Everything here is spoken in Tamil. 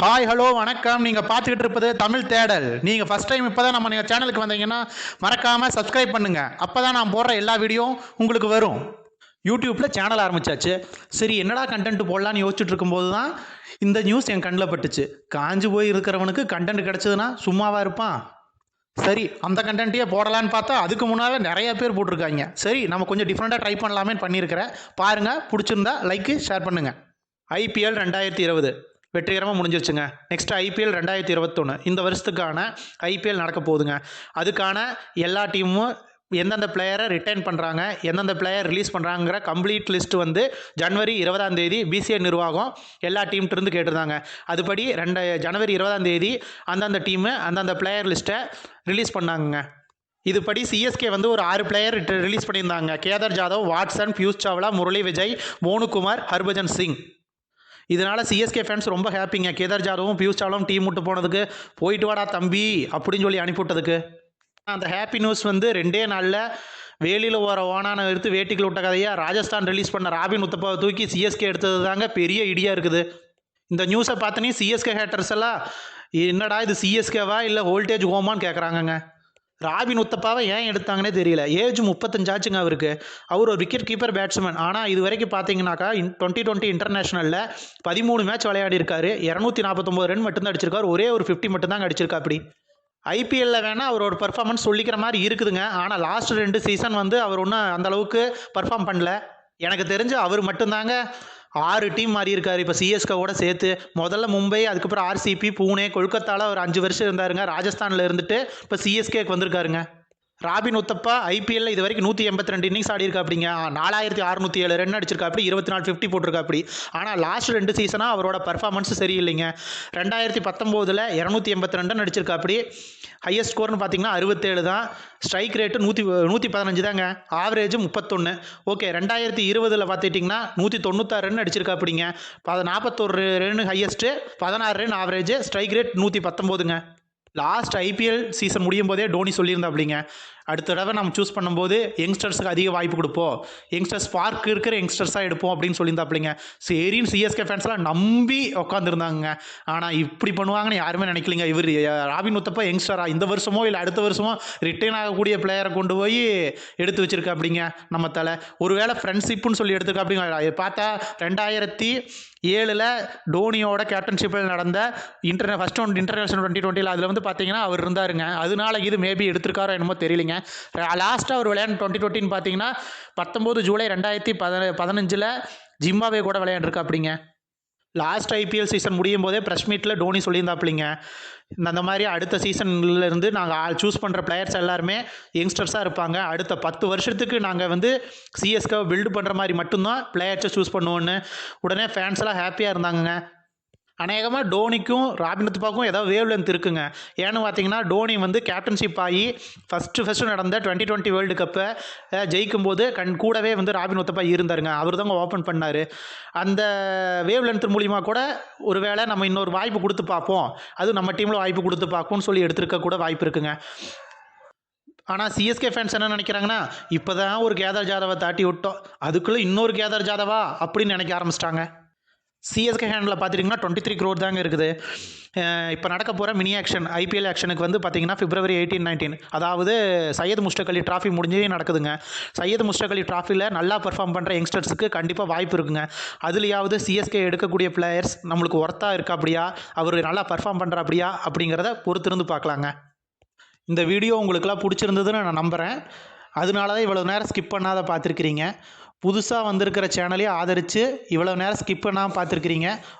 ஹாய் ஹலோ வணக்கம். நீங்கள் பார்த்துக்கிட்டு இருப்பது தமிழ் தேடல். நீங்கள் ஃபஸ்ட் டைம் இப்போ தான் நம்ம நீங்கள் சேனலுக்கு வந்தீங்கன்னா மறக்காமல் சப்ஸ்கிரைப் பண்ணுங்கள் அப்போ தான் நான் போடுற எல்லா வீடியோவும் உங்களுக்கு வரும். யூடியூப்பில் சேனல் ஆரம்பிச்சாச்சு. சரி என்னடா கண்டென்ட் போடலான்னு யோசிச்சுட்டு இருக்கும்போது தான் இந்த நியூஸ் என் கண்ணில் பட்டுச்சு. காஞ்சு போய் இருக்கிறவனுக்கு கண்டென்ட் கிடச்சதுன்னா சும்மாவாக இருப்பான். சரி அந்த கண்டென்ட்டையே போடலான்னு பார்த்தா அதுக்கு முன்னால் நிறைய பேர் போட்டிருக்காங்க. சரி நம்ம கொஞ்சம் டிஃப்ரெண்ட்டாக ட்ரை பண்ணலாமே பண்ணியிருக்கிறேன். பாருங்கள் பிடிச்சிருந்தா லைக்கு ஷேர் பண்ணுங்கள் ஐபிஎல் ரெண்டாயிரத்தி இருபது. வெற்றிகரமாக முடிஞ்சிருச்சுங்க. நெக்ஸ்ட் ஐபிஎல் ரெண்டாயிரத்தி இருபத்தொன்று இந்த வருஷத்துக்கான ஐபிஎல் நடக்க போகுதுங்க. அதுக்கான எல்லா டீமும் எந்தெந்த பிளேயரை ரிட்டைன் பண்ணுறாங்க எந்தெந்த பிளேயர் ரிலீஸ் பண்ணுறாங்கிற கம்ப்ளீட் லிஸ்ட் வந்து ஜனவரி இருபதாம் தேதி பிசிஏ நிர்வாகம் எல்லா டீம்கிட்டருந்து கேட்டிருந்தாங்க. அதுபடி ரெண்டு ஜனவரி இருபதாம் தேதி அந்தந்த டீமு அந்தந்த பிளேயர் லிஸ்ட்டை ரிலீஸ் பண்ணாங்கங்க. இதுபடி சிஎஸ்கே வந்து ஒரு ஆறு பிளேயர் ரிலீஸ் பண்ணியிருந்தாங்க. கேதார் ஜாதவ் வாட்சன் பியூஷ் சாவ்லா முரளி விஜய் மோனுகுமார் ஹர்பஜன் சிங். இதனால் சிஎஸ்கே ஃபேன்ஸ் ரொம்ப ஹாப்பிங்க கேதார் ஜாதவும் பியூஷ் சாலும் டீம் விட்டு போனதுக்கு போயிட்டு வாடா தம்பி அப்படின்னு சொல்லி அனுப்பிவிட்டதுக்கு. அந்த ஹாப்பி நியூஸ் வந்து ரெண்டே நாளில் வேலியில் ஓர ஓனான எடுத்து வேட்டிக்குள்ள விட்ட கதையாக ராஜஸ்தான் ரிலீஸ் பண்ண ராபின் உத்தப்பாவை தூக்கி சிஎஸ்கே எடுத்தது தாங்க பெரிய இடியாக இருக்குது. இந்த நியூஸை பார்த்தனே சிஎஸ்கே ஹேட்டர்ஸ் எல்லாம் என்னடா இது சிஎஸ்கேவா இல்லை வோல்டேஜ் ஹோமான்னு கேட்குறாங்கங்க ராபின் உத்தப்பாவை ஏன் எடுத்தாங்கன்னே தெரியல. ஏஜ் முப்பத்தஞ்சாச்சுங்க அவருக்கு. அவர் ஒரு விக்கெட் கீப்பர் பேட்ஸ்மேன் ஆனால் இது வரைக்கும் பார்த்தீங்கன்னாக்கா டுவெண்ட்டி டுவெண்ட்டி இன்டர்நேஷனலில் பதிமூணு மேட்ச் விளையாடி இருக்காரு இரநூத்தி நாற்பத்தொம்பது ரன் மட்டும்தான் அடிச்சிருக்காரு. ஒரே ஒரு ஃபிஃப்டி மட்டும்தாங்க அடிச்சிருக்கா அப்படி. ஐபிஎல்ல வேணால் அவரோட பர்ஃபார்மன்ஸ் சொல்லிக்கிற மாதிரி இருக்குதுங்க. ஆனால் லாஸ்ட் ரெண்டு சீசன் வந்து அவர் ஒன்றும் அந்த அளவுக்கு பர்ஃபார்ம் பண்ணல. எனக்கு தெரிஞ்சு அவர் மட்டும்தாங்க ஆறு டீம் மாறி இருக்காரு. இப்போ சிஎஸ்கேவோட சேர்த்து முதல்ல மும்பை அதுக்கப்புறம் ஆர்சிபி பூனே கொல்கத்தாவில் ஒரு அஞ்சு வருஷம் இருந்தாருங்க. ராஜஸ்தானில் இருந்துட்டு இப்போ சிஎஸ்கேக்கு வந்திருக்காருங்க. ராபின் உத்தப்பா ஐபிஎல்ல இது வரைக்கும் நூற்றி எண்பத்தி ரெண்டு இன்னிங்ஸ் ஆடி இருக்கா அப்படிங்க நாலாயிரத்தி அறுநூத்தி ஏழு ரன் அடிச்சிருக்கா அப்படி இருபத்தி நாலு ஃபிஃப்டி போட்டிருக்கா அப்படி ஆனால் லாஸ்ட் ரெண்டு சீசனாக அவரோட பர்ஃபார்மன்ஸ் சரியில்லைங்க. ரெண்டாயிரத்தி பத்தொம்போதில் இரநூத்தி எண்பத்தி ரெண்டு அடிச்சிருக்கா அப்படி ஹையஸ்ட் ஸ்கோர்னு பார்த்தீங்கன்னா அறுபத்தேழு தான். ஸ்ட்ரைக் ரேட்டு நூற்றி நூற்றி பதினஞ்சு தாங்க. ஆவரேஜ் முப்பத்தொன்று ஓகே ரெண்டாயிரத்தி இருபதில் பார்த்துட்டிங்கன்னா நூற்றி தொண்ணூத்தாறு ரன் அடிச்சிருக்கா அப்படிங்க நாற்பத்தொரு ரன் ஹையஸ்ட்டு பதினாறு ரன் ஆவரேஜ் ஸ்ட்ரைக் ரேட் நூற்றி பத்தொம்போதுங்க. லாஸ்ட் ஐபிஎல் சீசன் முடியும் போதே டோனி சொல்லியிருந்தா அப்படிங்க அடுத்த தடவை நம்ம சூஸ் பண்ணும்போது யங்ஸ்டர்ஸுக்கு அதிக வாய்ப்பு கொடுப்போம். யங்ஸ்டர்ஸ் பார்க் இருக்கிற யங்ஸ்டர்ஸாக எடுப்போம் அப்படின்னு சொல்லியிருந்தாப்பிள்ளைங்க சரின்னு சிஎஸ்கே ஃபேன்ஸ்லாம் நம்பி உட்காந்துருந்தாங்க ஆனால் இப்படி பண்ணுவாங்கன்னு யாருமே நினைக்கலிங்க. இவர் ராபின் உத்தப்பா யங்ஸ்டராக இந்த வருஷமோ இல்லை அடுத்த வருஷமோ ரிட்டைன் ஆகக்கூடிய பிளேயரை கொண்டு போய் எடுத்து வச்சிருக்க அப்படிங்க நம்ம தலை. ஒருவேளை ஃப்ரெண்ட்ஷிப்புன்னு சொல்லி எடுத்துருக்கா அப்படிங்க பார்த்தா ரெண்டாயிரத்தி ஏழில் டோனியோட கேப்டன்ஷிப்பில் நடந்த inter first one international twenty டுவெண்ட்டியில் அதில் வந்து பார்த்தீங்கன்னா அவர் இருந்தாருங்க. அதனால இது மேபி எடுத்திருக்காரோ என்னமோ தெரியலிங்க. லாஸ்ட்டாக அவர் விளையாண்டு டுவெண்ட்டி டுவெண்ட்டின்னு பார்த்தீங்கன்னா பத்தொம்போது ஜூலை ரெண்டாயிரத்தி பத பதினஞ்சில் ஜிம்பாவே கூட விளையாண்டுருக்காப்பிடிங்க லாஸ்ட் ஐபிஎல் சீசன் முடியும் போதே ப்ரெஸ் மீட்டில் டோனி சொல்லியிருந்தாப்பிளிங்க அந்த மாதிரி அடுத்த சீசன்ல இருந்து நாங்கள் சூஸ் பண்ணுற பிளேயர்ஸ் எல்லாருமே யங்ஸ்டர்ஸாக இருப்பாங்க. அடுத்த பத்து வருஷத்துக்கு நாங்கள் வந்து சிஎஸ்கே பில்டு பண்ணுற மாதிரி மட்டும்தான் பிளேயர்ஸை சூஸ் பண்ணுவோன்னு உடனே ஃபேன்ஸ் எல்லாம் ஹாப்பியாக இருந்தாங்கங்க. அநேகமாக டோனிக்கும் ராபின் உத்தப்பாக்கும் ஏதாவது வேவ் லென்த் இருக்குங்க. ஏன்னு பார்த்தீங்கன்னா டோனி வந்து கேப்டன்ஷிப் ஆகி ஃபஸ்ட்டு ஃபஸ்ட்டு நடந்த டுவெண்ட்டி டுவெண்ட்டி வேர்ல்டு கப்பை ஜெயிக்கும் போது கண் கூடவே வந்து ராபின் உத்தப்பா இருந்தாருங்க. அவர் தாங்க ஓப்பன் பண்ணார். அந்த வேவ் லென்த் மூலிமா கூட ஒரு வேளை நம்ம இன்னொரு வாய்ப்பு கொடுத்து பார்ப்போம். அது நம்ம டீமில் வாய்ப்பு கொடுத்து பார்ப்போம்னு சொல்லி எடுத்துருக்க கூட வாய்ப்பு இருக்குங்க. ஆனால் சிஎஸ்கே ஃபேன்ஸ் என்ன நினைக்கிறாங்கன்னா இப்போ தான் ஒரு கேதார் ஜாதவை தாட்டி விட்டோம். அதுக்குள்ளே இன்னொரு கேதார் ஜாதவா அப்படின்னு நினைக்க ஆரம்பிச்சிட்டாங்க. சிஎஸ்கே ஹேண்டில் பார்த்துட்டிங்கன்னா டுவெண்ட்டி த்ரீ க்ரோர் தாங்க இருக்குது. இப்போ நடக்க போகிற மினி ஆக்ஷன் ஐபிஎல் ஆக்ஷனுக்கு வந்து பார்த்தீங்கன்னா பிப்ரவரி எயிட்டீன் நைன்டீன் அதாவது சையத் முஸ்டக் அலி ட்ராஃபி முடிஞ்சதே நடக்குதுங்க. சையத் முஸ்டக் அலி ட்ராஃபியில் நல்லா பர்ஃபார்ம் பண்ணுற யங்ஸ்டர்ஸுக்கு கண்டிப்பாக வாய்ப்பு இருக்குங்க. அதுலேயாவது சிஎஸ்கே எடுக்கக்கூடிய பிளேயர்ஸ் நம்மளுக்கு ஒர்த்தாக இருக்கா அப்படியா? அவர் நல்லா பர்ஃபார்ம் பண்ணுற அப்படியா? அப்படிங்கிறத பொறுத்திருந்து பார்க்கலாங்க. இந்த வீடியோ உங்களுக்கெல்லாம் பிடிச்சிருந்ததுன்னு நான் நம்புகிறேன் அதனால தான் இவ்வளோ நேரம் ஸ்கிப் பண்ணாத பார்த்துருக்கிறீங்க. புதுசாக வந்திருக்கிற சேனலையும் ஆதரித்து இவ்வளோ நேரம் ஸ்கிப் பண்ணாமல் பார்த்துருக்கிறீங்க.